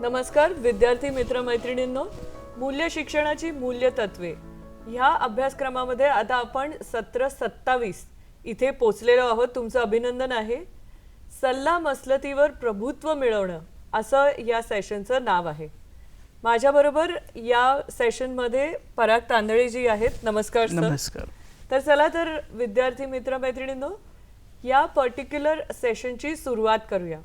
नमस्कार विद्यार्थी मित्रमैत्रिणींनो. मूल्य शिक्षणाची मूल्य तत्वे. ह्या अभ्यासक्रमामध्ये आता आपण सत्र सत्तावीस इथे पोचलेलो आहोत. तुमचं अभिनंदन आहे. सल्ला मसलतीवर प्रभुत्व मिळवणं असं या सेशनचं नाव आहे. माझ्याबरोबर या सेशनमध्ये पराग तांदळे जी आहेत. नमस्कार सर नमस्कार. तर चला तर विद्यार्थी मित्रमैत्रिणींनो या पर्टिक्युलर सेशनची सुरुवात करूया.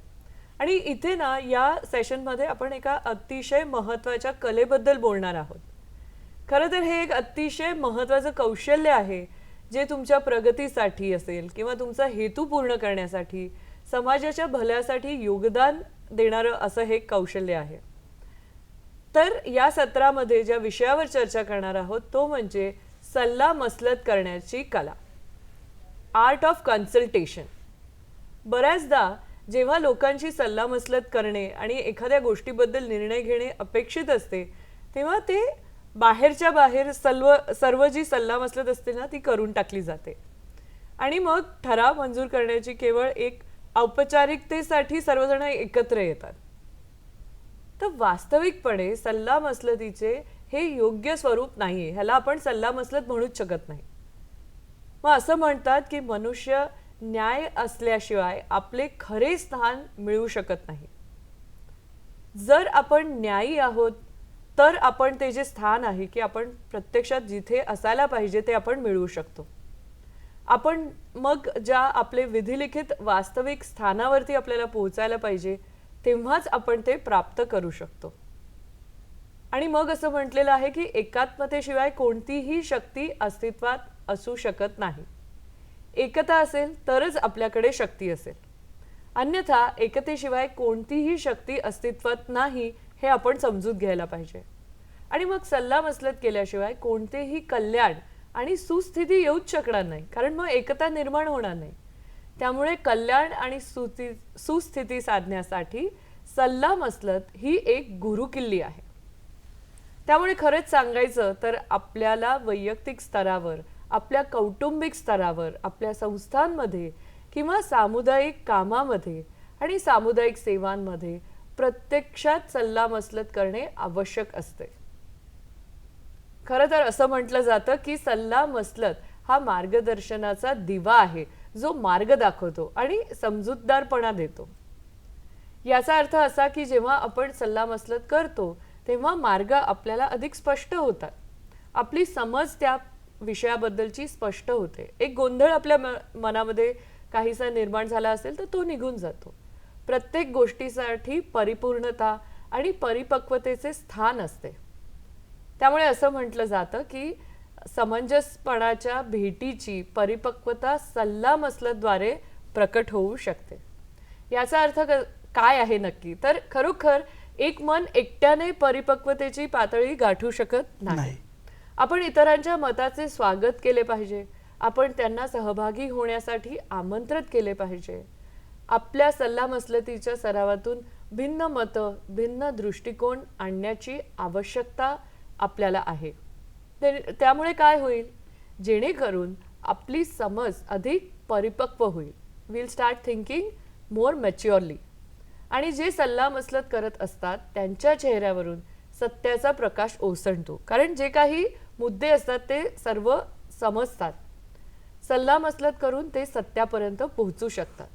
आणि इथे ना या सेशनमध्ये आपण एका अतिशय महत्त्वाच्या कलेबद्दल बोलणार आहोत. खरं तर हे एक अतिशय महत्त्वाचं कौशल्य आहे जे तुमच्या प्रगतीसाठी असेल किंवा तुमचा हेतू पूर्ण करण्यासाठी समाजाच्या भल्यासाठी योगदान देणारं असं हे कौशल्य आहे. तर या सत्रामध्ये ज्या विषयावर चर्चा करणार आहोत तो म्हणजे सल्ला मसलत करण्याची कला. आर्ट ऑफ कन्सल्टेशन बऱ्याचदा जेव्हा लोकांची सल्लामसलत करणे आणि एखाद्या गोष्टीबद्दल निर्णय घेणे अपेक्षित असते तेव्हा ते बाहेरच्या बाहेर सर्व सर्व जी सल्लामसलत असते ना ती करून टाकली जाते. आणि मग ठराव मंजूर करण्याची केवळ एक औपचारिकतेसाठी सर्वजण एकत्र येतात. तर वास्तविकपणे सल्लामसलतीचे हे योग्य स्वरूप नाहीये. ह्याला आपण सल्लामसलत म्हणूच शकत नाही. मग असं म्हणतात की मनुष्य न्याय असल्याशिवाय आपले खरे स्थान मिळू शकत नाही. जर आपण न्यायी आहोत तर आपण ते जे स्थान आहे की आपण प्रत्यक्षात जिथे असायला पाहिजे ते आपण मिळवू शकतो. आपण मग ज्या आपले विधिलिखित वास्तविक स्थानावरती आपल्याला पोहोचायला पाहिजे तेव्हाच आपण ते प्राप्त करू शकतो. आणि मग असं म्हटलेलं आहे की एकात्मतेशिवाय कोणतीही शक्ती अस्तित्वात असू शकत नाही. एकता असेल तरच आपल्याकडे शक्ती असेल. अन्यथा एकतेशिवाय कोणतीही शक्ती अस्तित्वात नाही हे आपण समजूत घ्यायला पाहिजे. आणि मग सल्लामसलत केल्याशिवाय कोणतेही कल्याण आणि सुस्थिती येऊच शकणार नाही कारण मग एकता निर्माण होणार नाही. त्यामुळे कल्याण आणि सुस्थिती सुस्थिती साधण्यासाठी सल्लामसलत ही एक गुरुकिल्ली आहे. त्यामुळे खरंच सांगायचं तर आपल्याला वैयक्तिक स्तरावर आपल्या कौटुंबिक स्तरावर आपल्या संस्थांमध्ये किंवा सामुदायिक कामामध्ये आणि सामुदायिक सेवांमध्ये प्रत्यक्षात सल्लामसलत करणे आवश्यक असते. खरं तर असं म्हटलं जातं की सल्ला मसलत हा मार्गदर्शनाचा दिवा आहे जो मार्ग दाखवतो आणि समजूतदारपणा देतो. याचा अर्थ असा की जेव्हा आपण सल्लामसलत करतो तेव्हा मार्ग आपल्याला अधिक स्पष्ट होतात. आपली समज त्या विषयाबद्दलची स्पष्ट होते. एक गोंधळ आपल्या मनामध्ये काहीसा निर्माण झाला असेल तर तो निघून जातो. प्रत्येक गोष्टीसाठी परिपूर्णता आणि परिपक्वतेचे स्थान असते. त्यामुळे असं म्हटलं जातं की समंजसपणाच्या भेटीची परिपक्वता सल्लामसलतद्वारे प्रकट होऊ शकते. याचा अर्थ काय आहे नक्की? तर खरोखर एक मन एकट्याने परिपक्वतेची पातळी गाठू शकत नाही. आपण इतरांच्या मताचे स्वागत केले पाहिजे. आपण त्यांना सहभागी होण्यासाठी आमंत्रित केले पाहिजे. आपल्या सल्लामसलतीच्या सरावातून भिन्न मतं भिन्न दृष्टिकोन आणण्याची आवश्यकता आपल्याला आहे. ते- त्यामुळे काय होईल? जेणेकरून आपली समज अधिक परिपक्व होईल. Will start thinking more maturely आणि जे सल्लामसलत करत असतात त्यांच्या चेहऱ्यावरून सत्याचा प्रकाश ओसंडतो. कारण जे काही मुद्दे असतात ते सर्व समजतात. सल्लामसलत करून ते सत्यापर्यंत पोहोचू शकतात.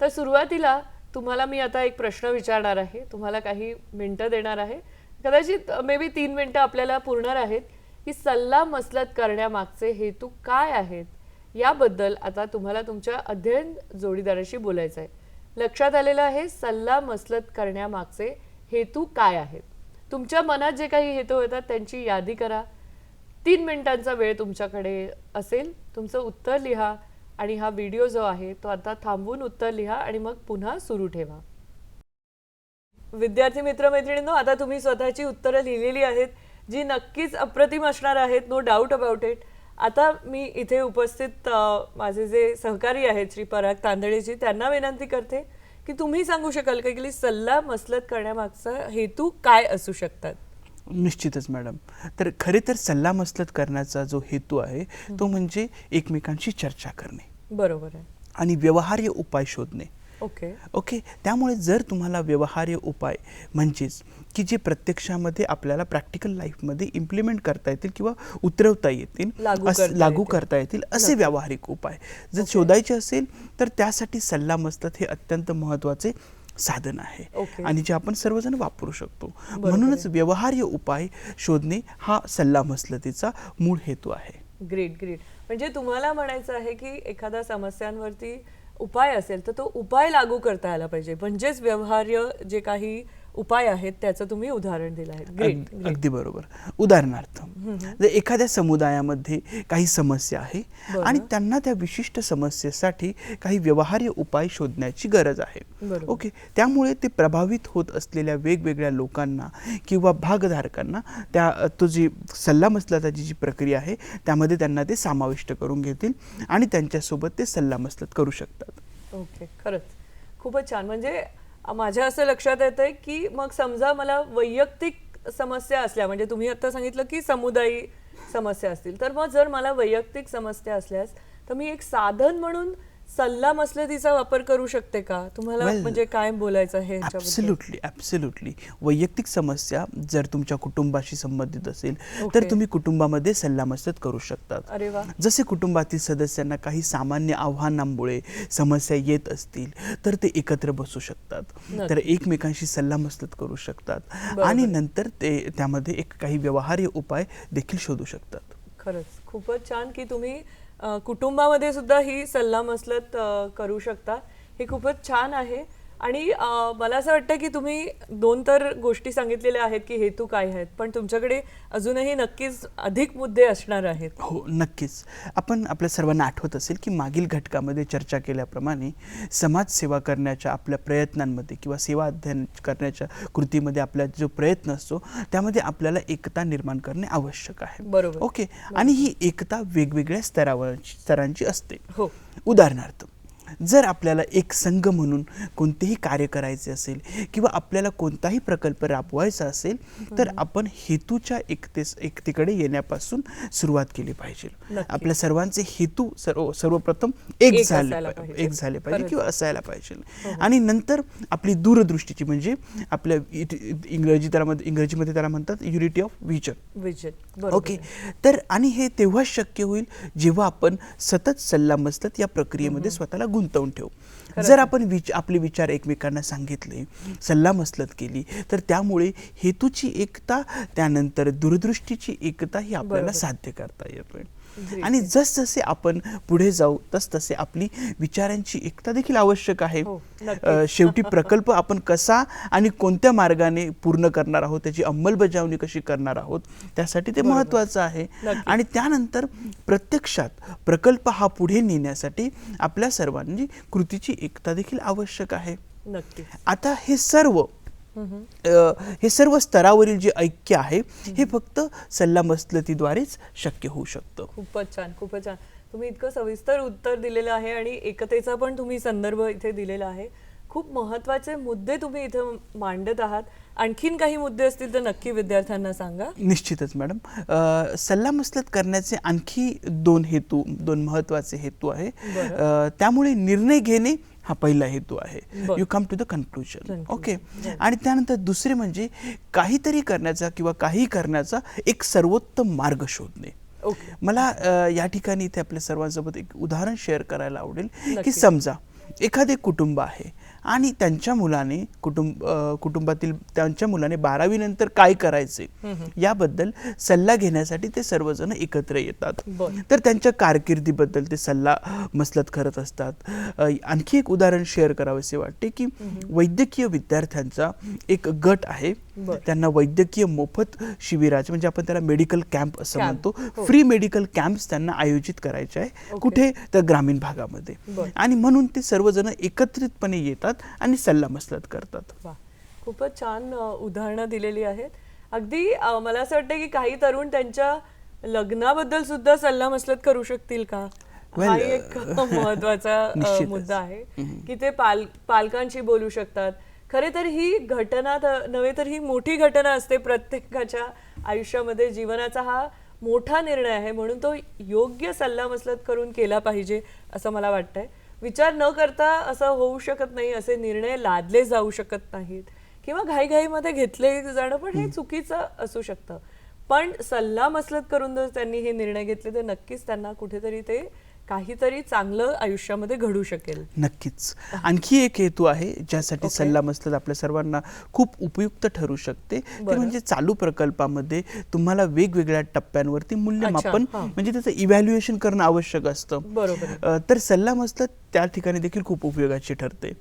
तर सुरुवातीला तुम्हाला मी आता एक प्रश्न विचारणार आहे तुम्हाला काही मिनटं देणार आहे. कदाचित मे बी तीन मिनटं आपल्याला पुरणार आहेत की सल्ला मसलत करण्यामागचे हेतू काय आहेत याबद्दल आता तुम्हाला तुमच्या अध्ययन जोडीदाराशी बोलायचं आहे लक्षात आलेलं आहे सल्ला मसलत करण्यामागचे हेतू काय आहेत. तुमच्या मनात जे काही हेतू येतात त्यांची यादी करा. तीन मिनिटांचा वेळ तुमच्याकडे असेल तुमचं उत्तर लिहा आणि हा व्हिडिओ जो आहे तो आता थांबवून उत्तर लिहा आणि मग पुन्हा सुरू ठेवा. विद्यार्थी मित्रमैत्रिणींनो आता तुम्ही स्वतःची उत्तरं लिहिलेली आहेत जी नक्कीच अप्रतिम असणार आहेत नो डाऊट अबाउट इट आता मी इथे उपस्थित माझे जे सहकारी आहेत श्री पराग तांदळेजी त्यांना विनंती करते की तुम्ही सांगू शकाल का की सल्ला मसलत करण्यामागचा हेतू काय असू शकतात? निश्चितच मॅडम. तर खरे तर सल्लामसलत करण्याचा जो हेतू आहे तो म्हणजे एकमेकांशी चर्चा करणे. बरोबर आहे. आणि व्यवहार्य उपाय शोधणे. ओके. ओके? त्यामुळे जर तुम्हाला व्यवहार्य उपाय म्हणजेच की जे प्रत्यक्षामध्ये आपल्याला प्रॅक्टिकल लाईफमध्ये इम्प्लिमेंट करता येतील किंवा उतरवता येतील लागू करता येतील. असे व्यावहारिक उपाय जर शोधायचे असेल तर त्यासाठी सल्ला मसलत हे अत्यंत महत्त्वाचे साधन आहे. आणि जे आपण सर्वजण वापरू शकतो. म्हणूनच. व्यवहार्य उपाय शोधणे हा सल्ला मसलतीचा मूळ हेतू आहे. Great great. म्हणजे तुम्हाला म्हणायचं आहे की एखाद्या समस्यांवरती उपाय असेल तर तो उपाय लागू करता आला पाहिजे. म्हणजेच व्यवहार्य जे काही उपाय आहेत त्याचं तुम्ही उदाहरण दिलं आहे. अगदी बरोबर. उदाहरणार्थ एखाद्या समुदायामध्ये काही समस्या आहे. आणि त्यांना त्या विशिष्ट समस्येसाठी काही व्यवहार्य उपाय शोधण्याची गरज आहे. ओके? त्यामुळे ते प्रभावित होत असलेल्या वेगवेगळ्या लोकांना किंवा भागधारकांना त्या तो जी सल्लामसलताची जी प्रक्रिया आहे त्यामध्ये त्यांना ते समाविष्ट करून घेतील आणि त्यांच्यासोबत ते सल्लामसलत करू शकतात. ओके खरंच. खूपच छान. म्हणजे माझ्या असं लक्षात येत आहे की मग समजा मला वैयक्तिक समस्या असल्या म्हणजे तुम्ही आता सांगितलं की समुदायी समस्या असतील तर मग जर मला वैयक्तिक समस्या असल्यास तर मी एक साधन म्हणून सल्ला मसलतीचा वापर करू शकते का तुम्हाला Well, म्हणजे काय बोलायचं ह्याच्याबद्दल? ॲब्सल्युटली ॲब्सल्युटली वैयक्तिक समस्या जर तुमच्या कुटुंबाशी संबंधित असेल तर Okay. तुम्ही कुटुंबामध्ये सल्लामसलत करू शकतात अरे वा जसे कुटुंबातील सदस्यांना काही सामान्य आव्हानांमुळे समस्या येत असतील तर ते एकत्र बसू शकतात. तर एकमेकांशी सल्लामसलत करू शकतात. आणि नंतर ते त्यामध्ये एक काही व्यवहार्य उपाय देखील शोधू शकतात खरंच. खूपच छान की तुम्ही कुटुंबामध्ये सुद्धा ही सल्लामसलत करू शकता. हे खूपच छान आहे. आणि मला असं वाटतं की तुम्ही दोन तर गोष्टी सांगितलेल्या आहेत की हेतू काय आहेत पण तुमच्याकडे अजूनही नक्कीच अधिक मुद्दे असणार आहेत. हो नक्कीच. आपण आपल्या सर्वांना आठवत असेल की मागील घटकामध्ये चर्चा केल्याप्रमाणे समाजसेवा करण्याच्या आपल्या प्रयत्नांमध्ये किंवा सेवा अध्ययन करण्याच्या कृतीमध्ये आपला जो प्रयत्न असतो त्यामध्ये आपल्याला एकता निर्माण करणे आवश्यक आहे. बरोबर. ओके? आणि ही एकता वेगवेगळ्या स्तरावर स्तरांची असते. हो. उदाहरणार्थ जर आपल्याला एक संघ म्हणून कोणतेही कार्य करायचे असेल किंवा आपल्याला कोणताही प्रकल्प राबवायचा असेल तर आपण हेतूच्या एकतेस एकतेकडे येण्यापासून सुरुवात केली पाहिजे. आपल्या सर्वांचे हेतू सर्व सर्वप्रथम एक झाले. एक झाले पाहिजे. किंवा असायला पाहिजे आणि नंतर आपली दूरदृष्टीची म्हणजे आपल्या इंग्रजी त्यामध्ये इंग्रजीमध्ये त्याला म्हणतात युनिटी ऑफ विजन बरोबर ओके. तर आणि हे तेव्हाच शक्य होईल जेव्हा आपण सतत सल्लामसलत या प्रक्रियेमध्ये स्वतःला गुंतवून ठेवू जर. आपण विच आपले विचार एकमेकांना सांगितले सल्लामसलत केली तर त्यामुळे हेतूची एकता त्यानंतर दूरदृष्टीची एकता ही आपल्याला. साध्य करता येतोय आणि जसजसे आपण पुढे जाऊ तसतसे आपली विचारांची एकता देखील आवश्यक आहे. हो, शेवटी प्रकल्प आपण कसा आणि कोणत्या मार्गाने पूर्ण करणार आहोत त्याची अंमलबजावणी कशी करणार आहोत त्यासाठी ते. महत्वाचं आहे. आणि त्यानंतर प्रत्यक्षात प्रकल्प हा पुढे नेण्यासाठी आपल्या सर्वांनी कृतीची एकता देखील आवश्यक आहे. आता हे सर्व हे सर्व स्तरावरील जे ऐक्य आहे हे फक्त सल्लामसलतीद्वारेच शक्य होऊ शकतं. खूपच छान खूपच छान. तुम्ही इतकं सविस्तर उत्तर दिलेलं आहे आणि एकतेचा पण तुम्ही संदर्भ इथे दिलेला आहे. खूप महत्त्वाचे मुद्दे तुम्ही इथे मांडत आहात. आणखीन काही मुद्दे असतील तर नक्की विद्यार्थ्यांना सांगा. निश्चितच मॅडम. सल्लामसलत करण्याचे आणखी दोन हेतू दोन महत्त्वाचे हेतू आहे. त्यामुळे निर्णय घेणे हा पहिला हेतू आहे. You come to the conclusion. Okay. आणि त्यानंतर दुसरे म्हणजे काहीतरी करण्याचा किंवा काही करण्याचा एक सर्वोत्तम मार्ग शोधणे ओके मला या ठिकाणी इथे आपल्या सर्वांसोबत एक उदाहरण शेअर करायला आवडेल की. समजा एखादे कुटुंब आहे आणि त्यांच्या मुलाने कुटुंब कुटुंबातील त्यांच्या मुलाने बारावी नंतर काय करायचे? याबद्दल सल्ला घेण्यासाठी ते सर्वजण एकत्र येतात. तर त्यांच्या कारकिर्दीबद्दल ते सल्ला मसलत करत असतात. आणखी एक उदाहरण शेअर करावेसे वाटते की वैद्यकीय विद्यार्थ्यांचा एक गट आहे. त्यांना वैद्यकीय मोफत शिबिराचे म्हणजे आपण त्याला मेडिकल कॅम्प असं. म्हणतो. फ्री मेडिकल कॅम्प्स त्यांना आयोजित करायचे आहे. कुठे? तर ग्रामीण भागामध्ये. आणि म्हणून ते सर्वजण एकत्रितपणे येतात आणि सल्लामसलत करतात. खूपच छान उदाहरणं दिलेली आहेत. अगदी मला असं वाटतं की काही तरुण त्यांच्या लग्नाबद्दल सुद्धा सल्लामसलत करू शकतील का? Well, हा एक महत्त्वाचा. मुद्दा आहे. की ते पाल पालकांशी बोलू शकतात. खरे तर ही घटना नव्हे तर ही मोठी घटना असते प्रत्येकाच्या आयुष्यामध्ये. जीवनाचा हा मोठा निर्णय आहे. म्हणून तो योग्य सल्लामसलत करून केला पाहिजे असं मला वाटतंय. विचार न करता असं होऊ शकत नाही असे निर्णय लादले जाऊ शकत नाहीत. किंवा घाईघाईमध्ये घेतले जाणं पण हे चुकीचं असू शकतं. पण सल्ला मसलत करून जर त्यांनी हे निर्णय घेतले तर नक्कीच त्यांना कुठेतरी ते काहीतरी चांगलं आयुष्यामध्ये घडू शकेल नक्कीच आणखी एक हेतू आहे ज्यासाठी ओके. सल्ला मसलत आपल्या सर्वांना खूप उपयुक्त ठरू शकते ते. म्हणजे चालू प्रकल्पामध्ये तुम्हाला वेगवेगळ्या टप्प्यांवरती मूल्यमापन. म्हणजे त्याचं इव्हॅल्युएशन करणं आवश्यक असतं बरोबर तर सल्ला मसलत त्या ठिकाणी देखील खूप उपयोगाची ठरते.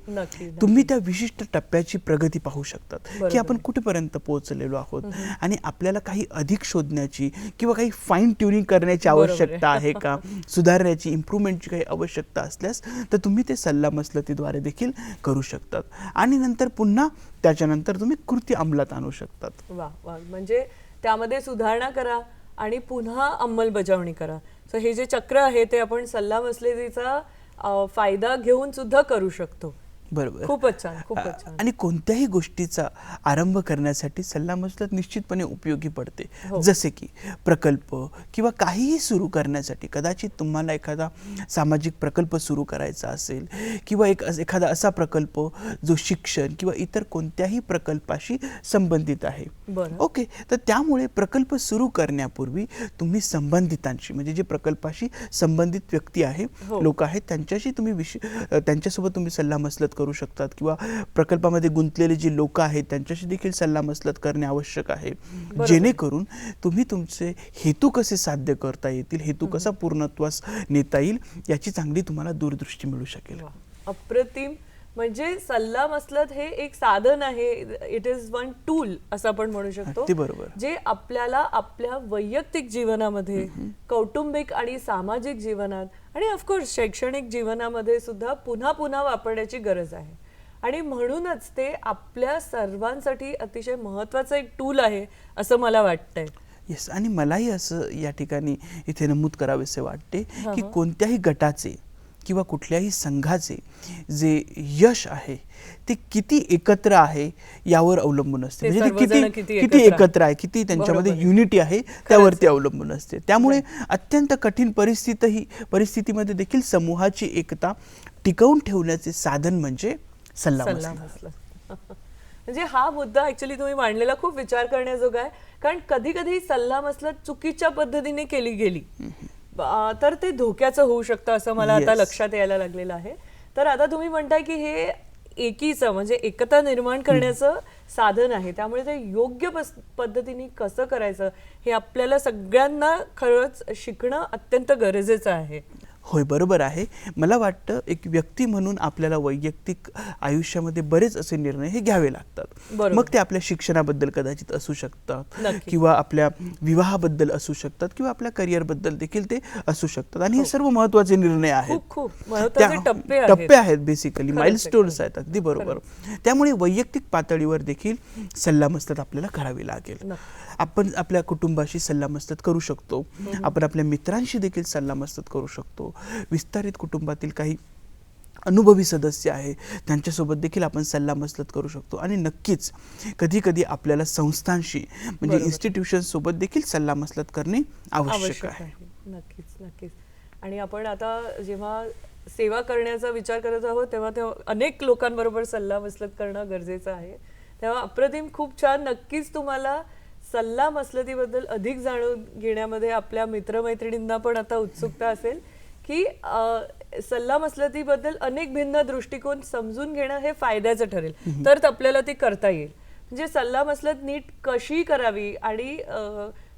तुम्ही त्या विशिष्ट टप्प्याची प्रगती पाहू शकतात की आपण. कुठेपर्यंत पोहोचलेलो आहोत आणि आपल्याला काही अधिक शोधण्याची किंवा काही फाईन ट्युनिंग करण्याची. आवश्यकता आहे. का? सुधारण्याची इम्प्रूव्हमेंटची काही आवश्यकता असल्यास तर तुम्ही ते सल्ला मसलतीद्वारे देखील करू शकतात. आणि नंतर पुन्हा त्याच्यानंतर तुम्ही कृती अंमलात आणू शकतात. वा वा. म्हणजे त्यामध्ये सुधारणा करा आणि पुन्हा अंमलबजावणी करा. सो हे जे चक्र आहे ते आपण सल्ला मसलतीचा अ, फायदा घेऊन सुद्धा करू शकतो. बरोबर. खूपच छान खूपच छान. आणि कोणत्याही गोष्टीचा आरंभ करण्यासाठी सल्ला मसलत निश्चितपणे उपयोगी पडते. हो. जसे की प्रकल्प किंवा काहीही सुरू करण्यासाठी कदाचित तुम्हाला एखादा सामाजिक प्रकल्प सुरू करायचा असेल किंवा एक एखादा असा प्रकल्प जो शिक्षण किंवा इतर कोणत्याही प्रकल्पाशी संबंधित आहे. ओके तर त्यामुळे प्रकल्प सुरू करण्यापूर्वी तुम्ही संबंधितांशी म्हणजे जे प्रकल्पाशी संबंधित व्यक्ती आहे हो. लोक आहेत त्यांच्याशी तुम्ही विश अ, त्यांच्यासोबत तुम्ही सल्ला मसलत करू शकतात किंवा प्रकल्पामध्ये गुंतलेले जे लोक आहेत त्यांच्याशी देखील सल्ला मसलत करणे आवश्यक आहे. जेणेकरून तुम्ही तुमचे हेतू कसे साध्य करता येतील हेतू कसा पूर्णत्वास नेता येईल याची चांगली तुम्हाला दूरदृष्टी मिळू शकेल. अप्रतिम. म्हणजे सल्ला मसलत हे एक साधन आहे. इट इज वन टूल असं आपण म्हणू शकतो. बरोबर. जे आपल्याला आपल्या वैयक्तिक जीवनामध्ये कौटुंबिक आणि सामाजिक जीवनात आणि ऑफकोर्स शैक्षणिक जीवनामध्ये सुद्धा पुन्हा पुन्हा वापरण्याची गरज आहे. आणि म्हणूनच ते आपल्या सर्वांसाठी अतिशय महत्वाचं एक टूल आहे असं मला वाटतंय. येस आणि मलाही असं या ठिकाणी इथे नमूद करावेसे वाटते की कोणत्याही गटाचे किंवा कुठल्याही संघाचे जे यश आहे ते किती एकत्र आहे यावर अवलंबून असते. म्हणजे ते किती किती किती एकत्र आहे किती त्यांच्यामध्ये. युनिटी आहे त्यावरती अवलंबून असते. त्यामुळे अत्यंत कठीण परिस्थितीही परिस्थितीमध्ये देखील समूहाची एकता टिकवून ठेवण्याचे साधन म्हणजे सल्ला म्हणजे हा मुद्दा ऍक्च्युली तुम्ही मांडलेला खूप विचार करण्याजोगा आहे. कारण कधी कधी सल्ला मसलत चुकीच्या पद्धतीने केली गेली. तर ते धोक्याचं होऊ शकतं असं मला आता. लक्षात यायला लागलेलं आहे. तर आता तुम्ही म्हणताय की हे एकीचं म्हणजे एकता निर्माण करण्याचं साधन आहे. त्यामुळे ते योग्य पद्धतीने कसं करायचं हे आपल्याला सगळ्यांना खरंच शिकणं अत्यंत गरजेचं आहे. होय बरोबर आहे. मला वाटतं एक व्यक्ती म्हणून आपल्याला वैयक्तिक आयुष्यामध्ये बरेच असे निर्णय हे घ्यावे लागतात. मग ते आपल्या शिक्षणाबद्दल कदाचित असू शकतात. किंवा आपल्या विवाहाबद्दल असू शकतात किंवा आपल्या करिअरबद्दल देखील ते असू शकतात. आणि हे सर्व महत्त्वाचे निर्णय आहेत. त्या- टप्पे आहेत. Basically milestones. आहेत अगदी बरोबर. त्यामुळे वैयक्तिक पातळीवर देखील सल्लामसलत आपल्याला करावी लागेल. आपण आपल्या कुटुंबाशी सल्लामसलत करू शकतो. आपण आपल्या मित्रांशी देखील सल्लामसलत करू शकतो. विस्तारित कुटुंबातील काही अनुभवी सदस्य आहे त्यांच्यासोबत देखील आपण सल्लामसलत करू शकतो. आणि नक्कीच कधी कधी आपल्याला संस्थांशी म्हणजे बरोबर. इन्स्टिट्यूशन सोबत देखील सल्लामसलत करणे आवश्यक आहे. नक्कीच नक्कीच. आणि आपण आता जेव्हा सेवा करण्याचा विचार करत आहोत तेव्हा तेव्हा अनेक लोकांबरोबर सल्ला मसलत करणं गरजेचं आहे. तेव्हा अप्रतिम खूप छान. नक्कीच तुम्हाला सल्ला मसलतीबद्दल अधिक जाणून घेण्यामध्ये आपल्या मित्रमैत्रिणींना पण आता उत्सुकता असेल की सल्ला मसलतीबद्दल अनेक भिन्न दृष्टिकोन समजून घेणं हे फायद्याचं ठरेल. तर आपल्याला ते करता येईल. म्हणजे सल्ला मसलत नीट कशी करावी आणि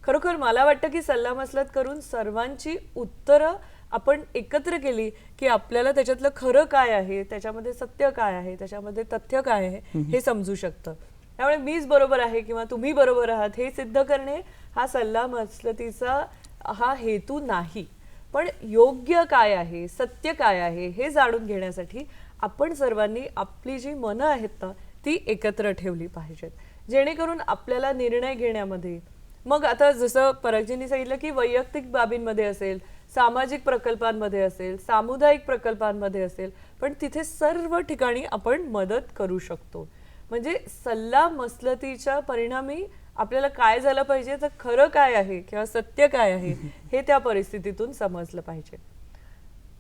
खरोखर मला वाटतं की सल्ला मसलत करून सर्वांची उत्तरं आपण एकत्र केली की आपल्याला त्याच्यातलं खरं काय आहे त्याच्यामध्ये सत्य काय आहे त्याच्यामध्ये तथ्य काय आहे हे समजू शकतं. त्यामुळे मीच बरोबर आहे किंवा तुम्ही बरोबर आहात हे सिद्ध करणे हा सल्ला मसलतीचा हा हेतू नाही. पण योग्य काय आहे सत्य काय आहे हे जाणून घेण्यासाठी आपण सर्वांनी आपली जी मनं आहेत ना ती एकत्र ठेवली पाहिजेत. जेणेकरून आपल्याला निर्णय घेण्यामध्ये मग आता जसं परगजींनी सांगितलं की वैयक्तिक बाबींमध्ये असेल सामाजिक प्रकल्पांमध्ये असेल सामुदायिक प्रकल्पांमध्ये असेल पण तिथे सर्व ठिकाणी आपण मदत करू शकतो. म्हणजे सल्ला मसलतीच्या परिणामी आपल्याला काय झालं पाहिजे तर खरं काय आहे किंवा सत्य काय आहे हे त्या परिस्थितीतून समजलं पाहिजे.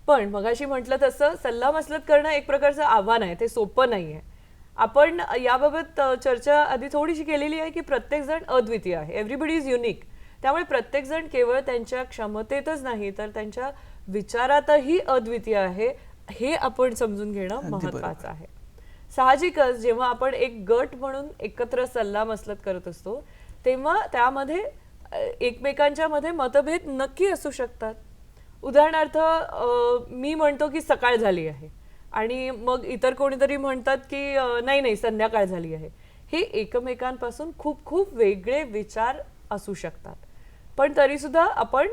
पण मगाशी म्हटलं तसं सल्लामसलत करणं एक प्रकारचं आव्हान आहे ते सोपं नाही आहे आपण याबाबत चर्चा आधी थोडीशी केलेली आहे की प्रत्येकजण अद्वितीय आहे. एव्हरीबडी इज युनिक त्यामुळे प्रत्येकजण केवळ त्यांच्या क्षमतेतच नाही तर त्यांच्या विचारातही अद्वितीय आहे हे आपण समजून घेणं महत्वाचं आहे. साहजिकच जेव्हा आपण एक गट म्हणून एकत्र सल्ला मसलत करत असतो तेव्हा त्यामध्ये एकमेकांच्या मध्ये मतभेद नक्की असू शकतात. उदाहरणार्थ मी म्हणतो की सकाळ झाली आहे आणि मग इतर कोणीतरी म्हणतात की नाही नाही संध्याकाळ झाली आहे. हे एकमेकांपासून खूप खूप वेगळे विचार असू शकतात. पण तरी सुद्धा आपण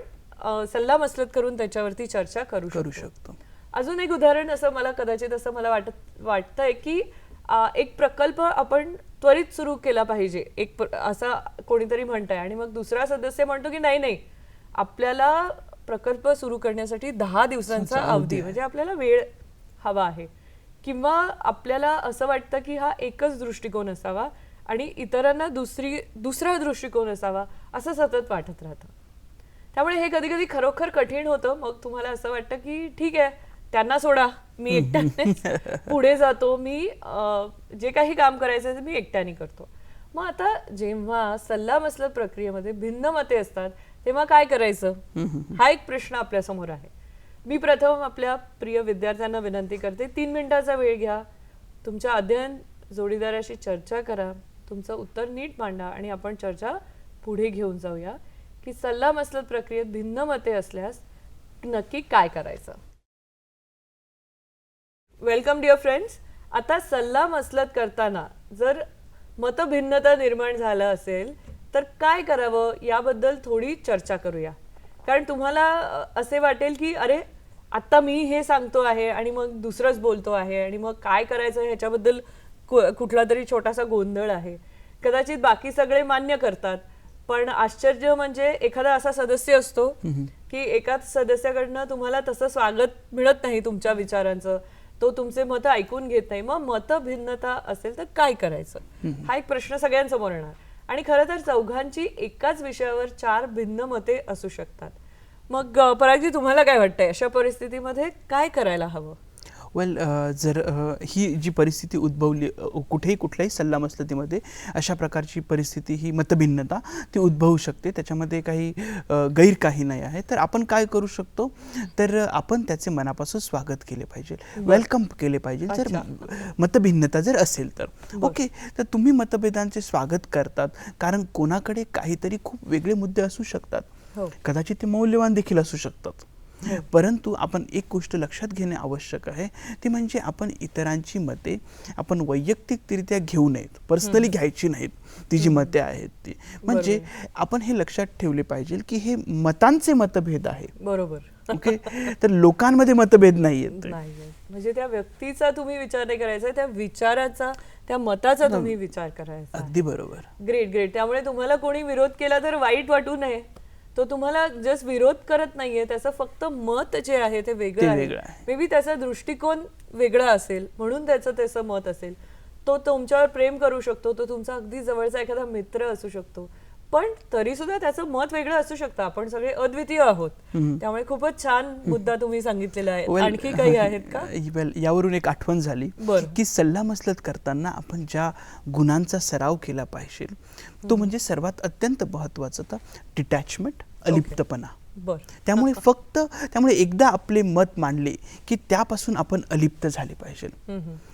सल्लामसलत करून त्याच्यावरती चर्चा करू करू शकतो. अजून एक उदाहरण असं मला कदाचित असं मला वाटत वाटतंय की एक प्रकल्प आपण त्वरित सुरू केला पाहिजे. एक असा कोणीतरी म्हणतंय. आणि मग दुसरा सदस्य म्हणतो की नाही नाही. आपल्याला प्रकल्प सुरू करण्यासाठी दहा दिवसांचा अवधी आहे. म्हणजे आपल्याला वेळ हवा आहे. किंवा आपल्याला असं वाटतं की हा एकच दृष्टिकोन असावा आणि इतरांना दुसरी दुसरा दृष्टिकोन असावा असं सतत वाटत राहतं. त्यामुळे हे कधी कधी खरोखर कठीण होतं. मग तुम्हाला असं वाटतं की ठीक आहे त्यांना सोडा. मी एकट्याने पुढे जातो. मी जे काही काम करायचं ते मी एकट्याने करतो. मग आता जेव्हा सल्लामसलत प्रक्रियेमध्ये भिन्न मते असतात तेव्हा काय करायचं? हा एक प्रश्न आपल्यासमोर आहे. मी प्रथम आपल्या प्रिय विद्यार्थ्यांना विनंती करते तीन मिनिटाचा वेळ घ्या. तुमच्या अध्ययन जोडीदाराशी चर्चा करा. तुमचं उत्तर नीट मांडा आणि आपण चर्चा पुढे घेऊन जाऊया. की सल्ला मसलत प्रक्रियेत भिन्न मते असल्यास नक्की काय करायचं? Welcome dear friends. आता सल्ला मसलत करताना जर मतभिन्नता निर्माण झालं असेल तर काय करावं याबद्दल थोडी चर्चा करूया. कारण तुम्हाला असे वाटेल की अरे आत्ता मी हे सांगतो आहे आणि मग दुसरंच बोलतो आहे आणि मग काय करायचं ह्याच्याबद्दल कुठला तरी छोटासा गोंधळ आहे. कदाचित बाकी सगळे मान्य करतात पण आश्चर्य म्हणजे एखादा असा सदस्य असतो की एकाच सदस्याकडनं तुम्हाला तसं स्वागत मिळत नाही तुमच्या विचारांचं. तो तुमचे मत ऐकून घेत नाही. मग मतभिन्नता असेल तर काय करायचं? हा एक प्रश्न सगळ्यांसमोर येणार. आणि खरं तर चौघांची एकाच विषयावर चार भिन्न मते असू शकतात. मग अ, परागजी तुम्हाला काय वाटतंय? अशा परिस्थितीमध्ये काय करायला हवं? वेल जर ही जी परिस्थिती उद्भवली कुठेही कुठल्याही सल्लामसलतीमध्ये अशा प्रकारची परिस्थिती ही मतभिन्नता ती उद्भवू शकते. त्याच्यामध्ये काही गैर काही नाही आहे. तर आपण काय करू शकतो? तर आपण त्याचे मनापासून स्वागत केले पाहिजे. वेलकम केले पाहिजे. जर. मतभिन्नता जर असेल तर. ओके तर तुम्ही मतभेदांचे स्वागत करतात. कारण कोणाकडे काहीतरी खूप वेगळे मुद्दे असू शकतात. हो. कदाचित ते मौल्यवान देखील असू शकतात. परंतु आपण एक गोष्ट लक्षात घेणे आवश्यक आहे ती म्हणजे आपण इतरांची मते आपण वैयक्तिकरित्या घेऊ नयेत पर्सनली घ्यायची नाहीत. ती जी मते आहेत ती. म्हणजे आपण हे लक्षात ठेवले पाहिजे की हे मतांचे मतभेद आहे बरोबर. ओके? तर लोकांमध्ये मतभेद नाही नाही म्हणजे त्या व्यक्तीचा तुम्ही विचार नाही करायचा त्या विचाराचा त्या मताचा तुम्ही विचार करायचा अगदी बरोबर. Great great. त्यामुळे तुम्हाला कोणी विरोध केला तर वाईट वाटू नये. तो तुम्हाला जस्ट विरोध करत नाहीये त्याचं फक्त मत जे आहे ते वेगळं आहे. वेगळं आहे. मे बी त्याचा दृष्टिकोन वेगळा असेल म्हणून त्याचं त्याचं मत असेल. तो तुमच्यावर प्रेम करू शकतो तो तुमचा अगदी जवळचा एखादा मित्र असू शकतो. पण तरी सुद्धा त्याचं मत वेगळं असू शकतं. आपण सगळे अद्वितीय आहोत. त्यामुळे खूपच छान मुद्दा तुम्ही सांगितलेला आहे. Well, आणखी काही आहेत का? well, यावरून एक आठवण झाली बरं. की सल्लामसलत करताना आपण ज्या गुणांचा सराव केला पाहिजे तो म्हणजे सर्वात अत्यंत महत्त्वाचा तर डिटॅचमेंट अलिप्तपणा. त्यामुळे फक्त त्यामुळे एकदा आपले मत मांडले की त्यापासून आपण अलिप्त झाले पाहिजे.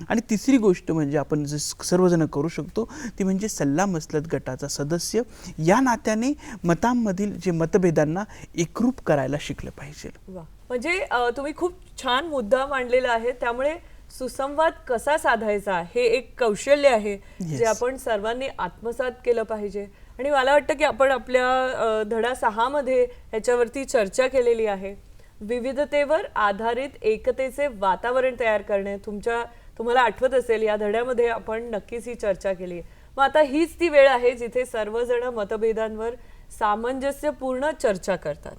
आणि तिसरी गोष्ट म्हणजे आपण जे सर्वजण करू शकतो ती म्हणजे सल्लामसलत गटाचा सदस्य या नात्याने मतांमधील जे मतभेदांना एकरूप करायला शिकलं पाहिजे. म्हणजे तुम्ही खूप छान मुद्दा मांडलेला आहे. त्यामुळे सुसंवाद कसा साधायचा हे एक कौशल्य आहे जे. आपण सर्वांनी आत्मसात केलं पाहिजे. आणि मला वाटतं की आपण आपल्या धडा सहामध्ये ह्याच्यावरती चर्चा केलेली आहे. विविधतेवर आधारित एकतेचे वातावरण तयार करणे तुमच्या तुम्हाला आठवत असेल या धड्यामध्ये आपण नक्कीच ही चर्चा केली मग आता हीच ती वेळ आहे जिथे सर्वजण मतभेदांवर सामंजस्यपूर्ण चर्चा करतात.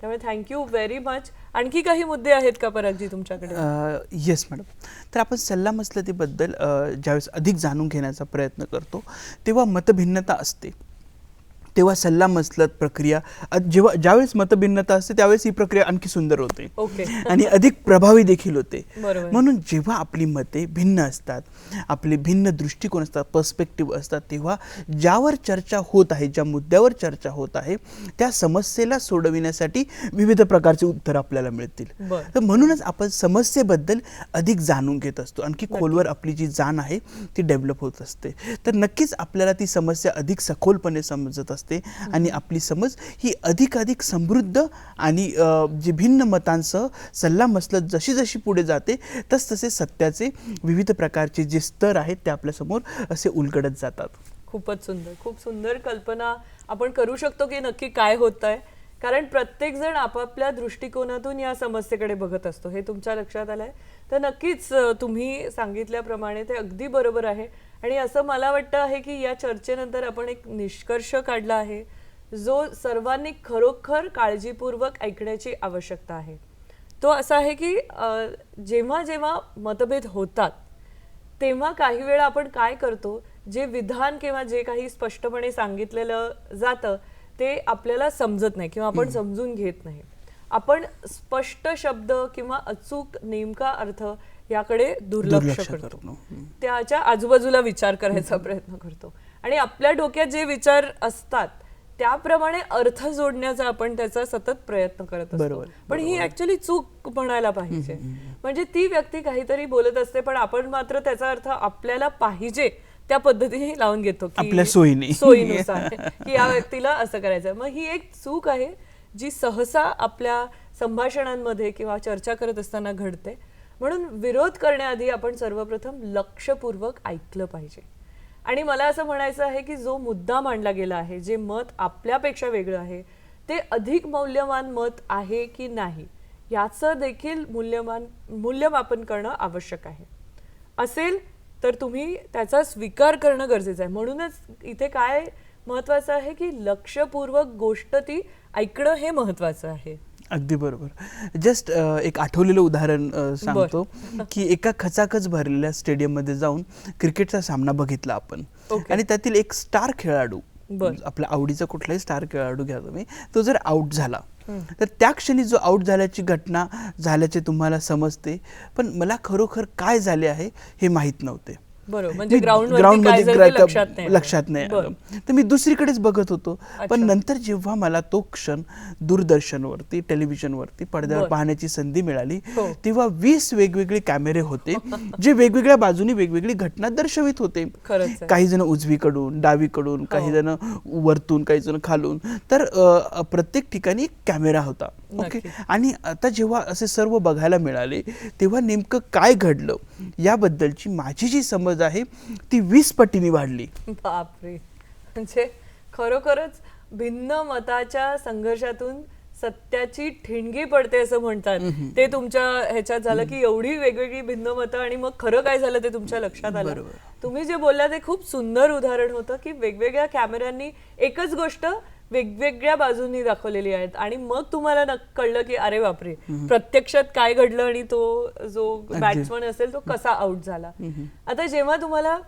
त्यामुळे थँक्यू व्हेरी मच आणखी काही मुद्दे आहेत का परागजी तुमच्याकडे? येस मॅडम तर आपण सल्लामसलतीबद्दल मसलतीबद्दल ज्यावेळेस अधिक जाणून घेण्याचा प्रयत्न करतो तेव्हा मतभिन्नता असते. तेव्हा सल्लामसलत प्रक्रिया जेव्हा ज्यावेळेस मतभिन्नता असते त्यावेळेस ही प्रक्रिया आणखी सुंदर होते. आणि अधिक प्रभावी देखील होते. म्हणून जेव्हा आपली मते भिन्न असतात आपले भिन्न दृष्टिकोन असतात पर्स्पेक्टिव्ह असतात तेव्हा ज्यावर चर्चा होत आहे ज्या मुद्द्यावर चर्चा होत आहे त्या समस्येला सोडविण्यासाठी विविध प्रकारचे उत्तर आपल्याला मिळतील. तर म्हणूनच आपण समस्येबद्दल अधिक जाणून घेत असतो. आणखी खोलवर आपली जी जाण आहे ती डेव्हलप होत असते. तर नक्कीच आपल्याला ती समस्या अधिक सखोलपणे समजत असते. आणि आपली समज ही अधिक अधिक समृद्ध आणि जी भिन्न मतांसह सल्लामसलत जशी जशी पुढे जाते तस तसे सत्याचे विविध प्रकारचे जे स्तर आहेत ते आपल्यासमोर असे उलगडत जातात. खूपच सुंदर. खूप सुंदर कल्पना आपण करू शकतो की नक्की काय होत आहे कारण प्रत्येक जण आपापल्या दृष्टिकोनातून या समस्येकडे बघत असतो. हे तुमच्या लक्षात आलंय? तर नक्कीच तुम्ही सांगितल्याप्रमाणे ते अगदी बरोबर आहे. आणि असं मला वाटतं आहे की या चर्चेनंतर आपण एक निष्कर्ष काढला आहे जो सर्वांनी खरोखर काळजीपूर्वक ऐकण्याची आवश्यकता आहे. तो असा आहे की जेव्हा जेव्हा मतभेद होतात तेव्हा काही वेळा आपण काय करतो जे विधान किंवा जे काही स्पष्टपणे सांगितलेलं जातं ते आपल्याला समजत नाही किंवा आपण समजून घेत नाही. आपण स्पष्ट शब्द किंवा अचूक नेमका अर्थ याकडे दुर्लक्ष करतो. त्याच्या आजूबाजूला विचार करायचा प्रयत्न करतो. आणि आपल्या डोक्यात जे विचार असतात त्याप्रमाणे अर्थ जोडण्याचा आपण त्याचा सतत प्रयत्न करत असतो. पण ही ऍक्च्युली चूक म्हणायला पाहिजे. म्हणजे ती व्यक्ती काहीतरी बोलत असते पण आपण मात्र त्याचा अर्थ आपल्याला पाहिजे त्या पद्धतीने लावून घेतो की आपल्या सोयीने. सोयीनुसार. की या व्यक्तीला असं करायचं मग ही एक चूक आहे जी सहसा आपल्या संभाषणांमध्ये किंवा चर्चा करत असताना घडते. म्हणून विरोध करण्याआधी आपण सर्वप्रथम लक्षपूर्वक ऐकलं पाहिजे. आणि मला असं म्हणायचं आहे की जो मुद्दा मांडला गेला आहे जे मत आपल्यापेक्षा वेगळं आहे ते अधिक मौल्यवान मत आहे की नाही याचं देखील मूल्यमान मूल्यमापन करणं आवश्यक आहे. असेल तर तुम्ही त्याचा स्वीकार करणं गरजेचं आहे. म्हणूनच इथे काय महत्त्वाचं आहे की लक्षपूर्वक गोष्ट ती ऐकणं हे महत्त्वाचं आहे. अगदी बरोबर. जस्ट एक आठवलेलं उदाहरण सांगतो की एका खचाखच भरलेल्या स्टेडियममध्ये जाऊन क्रिकेटचा सामना बघितला आपण. आणि त्यातील एक स्टार खेळाडू बर. आपल्या आवडीचा कुठलाही स्टार खेळाडू घ्या तुम्ही तो जर आउट झाला तर त्या क्षणी जो आउट झाल्याची घटना झाल्याचे तुम्हाला समजते. पण मला खरोखर काय झाले आहे हे माहीत नव्हते. बरोबर म्हणजे ग्राउंड काय ग्रा- लक्षात नाही आलं. तर मी दुसरीकडेच बघत होतो पण. नंतर जेव्हा मला तो क्षण दूरदर्शनवरती टेलिव्हिजनवरती पडद्यावर. पाहण्याची संधी मिळाली हो. तेव्हा वीस वेगवेगळे कॅमेरे होते जे वेगवेगळ्या बाजूनी वेगवेगळी घटना दर्शवित होते. काही जण उजवीकडून डावीकडून काही हो. जण वरतून काही जण खालून तर प्रत्येक ठिकाणी एक कॅमेरा होता ओके. आणि आता जेव्हा असे सर्व बघायला मिळाले तेव्हा नेमकं काय घडलं याबद्दलची माझी जी समज आहे ती वीस पटीने वाढली. बापरे. म्हणजे खरोखरच भिन्न मताच्या संघर्षातून सत्याची ठिणगी पडते असं म्हणतात. ते तुमच्या ह्याच्यात झालं की एवढी वेगवेगळी भिन्न मतं आणि मग खरं काय झालं ते तुमच्या लक्षात आलं. तुम्ही जे बोलला ते खूप सुंदर उदाहरण होतं की वेगवेगळ्या कॅमेऱ्यांनी एकच गोष्ट वेगवेगळ्या बाजूंनी दाखवलेली आहेत. आणि मग तुम्हाला कळलं की अरे बापरे प्रत्यक्षात काय घडलं आणि तो जो बॅट्समन असेल तो कसा आउट झाला. आता जेव्हा तुम्हाला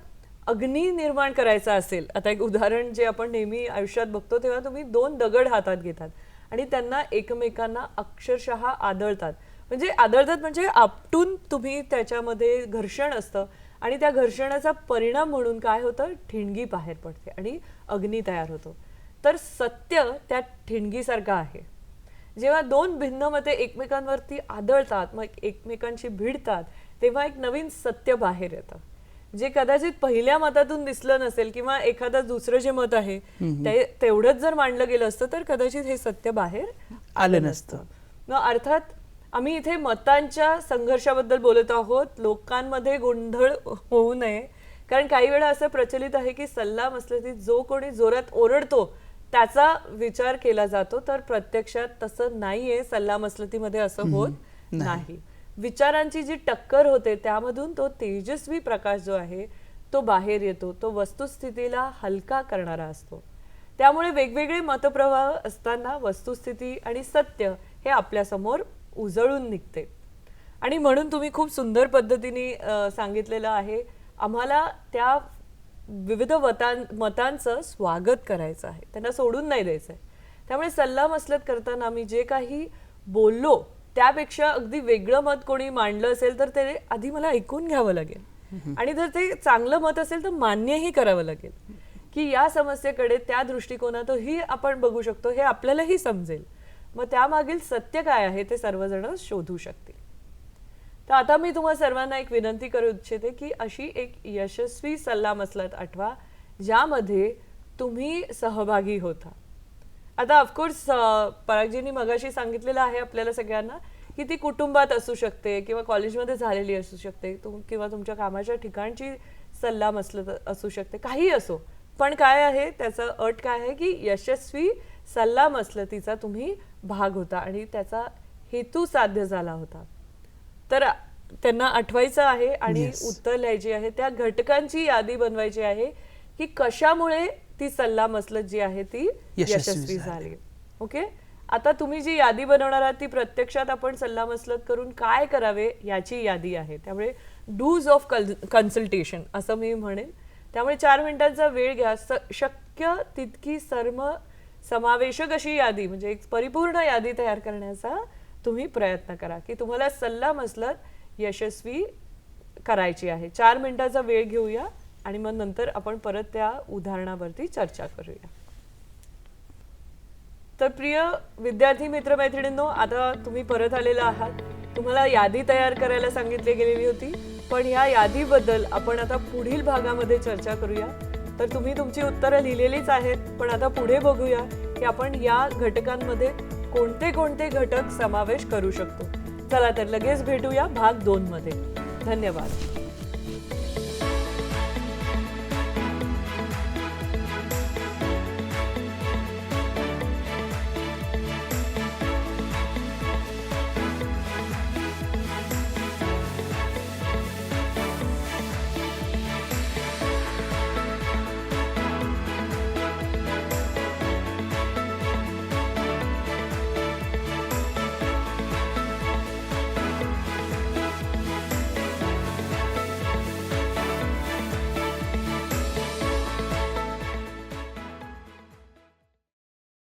अग्नी निर्माण करायचा असेल आता एक उदाहरण जे आपण नेहमी आयुष्यात बघतो तेव्हा तुम्ही दोन दगड हातात घेतात आणि त्यांना एकमेकांना अक्षरशः आदळतात. म्हणजे आदळतात म्हणजे आपटून तुम्ही त्याच्यामध्ये घर्षण असतं आणि त्या घर्षणाचा परिणाम म्हणून काय होतं? ठिणगी बाहेर पडते आणि अग्नी तयार होतो. तर सत्य त्या ठिणगीसारखं आहे. जेव्हा दोन भिन्न मते एकमेकांवरती आदळतात मग एकमेकांशी भिडतात तेव्हा एक नवीन सत्य बाहेर येतं. जे कदाचित पहिल्या मतातून दिसलं नसेल किंवा एखादा दुसरं जे मत आहे ते तेवढंच जर मांडलं गेलं असतं तर कदाचित हे सत्य बाहेर आलं नसतं. मग अर्थात आम्ही इथे मतांच्या संघर्षाबद्दल बोलत आहोत. लोकांमध्ये गोंधळ होऊ नये. कारण काही वेळा असं प्रचलित आहे की सल्ला मसलतीत जो कोणी जोरात ओरडतो त्याचा विचार केला जातो तर प्रत्यक्षात तसं नाहीये सल्ला मसलतीमध्ये असं होत नाही. विचारांची जी टक्कर होते त्यामधून तो तेजस्वी प्रकाश जो आहे तो बाहेर येतो तो वस्तुस्थितीला हलका करणारा असतो. त्यामुळे वेगवेगळे मतप्रवाह असताना वस्तुस्थिती आणि सत्य हे आपल्यासमोर उजळून निघते. आणि म्हणून तुम्ही खूप सुंदर पद्धतीने सांगितलेलं आहे आम्हाला त्या विविध वतां मतांचं स्वागत करायचं आहे. त्यांना सोडून नाही द्यायचं आहे त्यामुळे सल्ला मसलत करताना मी जे काही बोललो त्यापेक्षा अगदी वेगळं मत कोणी मांडलं असेल तर ते आधी मला ऐकून घ्यावं लागेल. आणि जर ते चांगलं मत असेल तर मान्यही करावं लागेल. की या समस्येकडे त्या दृष्टिकोनातही आपण बघू शकतो हे आपल्यालाही समजेल. मग त्यामागील सत्य काय आहे ते सर्वजण शोधू शकतील. तर आता मी तुम्हा सर्वांना एक विनंती करू इच्छिते की अशी एक यशस्वी सल्लामसलत आठवा ज्यामध्ये तुम्ही सहभागी होता. आता ऑफकोर्स परागजींनी मगाशी सांगितलेलं आहे आपल्याला सगळ्यांना की ती कुटुंबात असू शकते किंवा कॉलेजमध्ये झालेली असू शकते तुम किंवा तुमच्या कामाच्या ठिकाणची सल्ला मसलत असू शकते काही असो. पण काय आहे त्याचं अट काय आहे की यशस्वी सल्ला मसलतीचा तुम्ही भाग होता आणि त्याचा हेतू साध्य झाला होता. तर त्यांना आठवायचं आहे आणि Yes. उत्तर लिहायची आहे. त्या घटकांची यादी बनवायची आहे की कशामुळे ती सल्ला मसलत जी आहे ती यशस्वी झाली. ओके? आता तुम्ही जी यादी बनवणार आहात ती प्रत्यक्षात आपण सल्ला मसलत करून काय करावे याची यादी आहे. त्यामुळे डूज ऑफ कन्सल्टेशन असं मी म्हणेन. त्यामुळे चार मिनिटांचा वेळ घ्या. शक्य तितकी सर्व समावेशक अशी यादी म्हणजे एक परिपूर्ण यादी तयार करण्याचा तुम्ही प्रयत्न करा की तुम्हाला सल्ला मसलत यशस्वी करायची आहे. चार मिनिटाचा वेळ घेऊया आणि मग नंतर आपण परत त्या उदाहरणावरती चर्चा करूया. तर प्रिय विद्यार्थी मित्रमैत्रिणींनो आता तुम्ही परत आलेला आहात. तुम्हाला यादी तयार करायला सांगितली गेलेली होती पण ह्या यादीबद्दल आपण आता पुढील भागामध्ये चर्चा करूया. तर तुम्ही तुमची उत्तरं लिहिलेलीच आहेत पण आता पुढे बघूया की आपण या घटकांमध्ये कोणते कोणते घटक समावेश करू शकतो? चला तर लगेच भेटूया भाग दोन मध्ये धन्यवाद.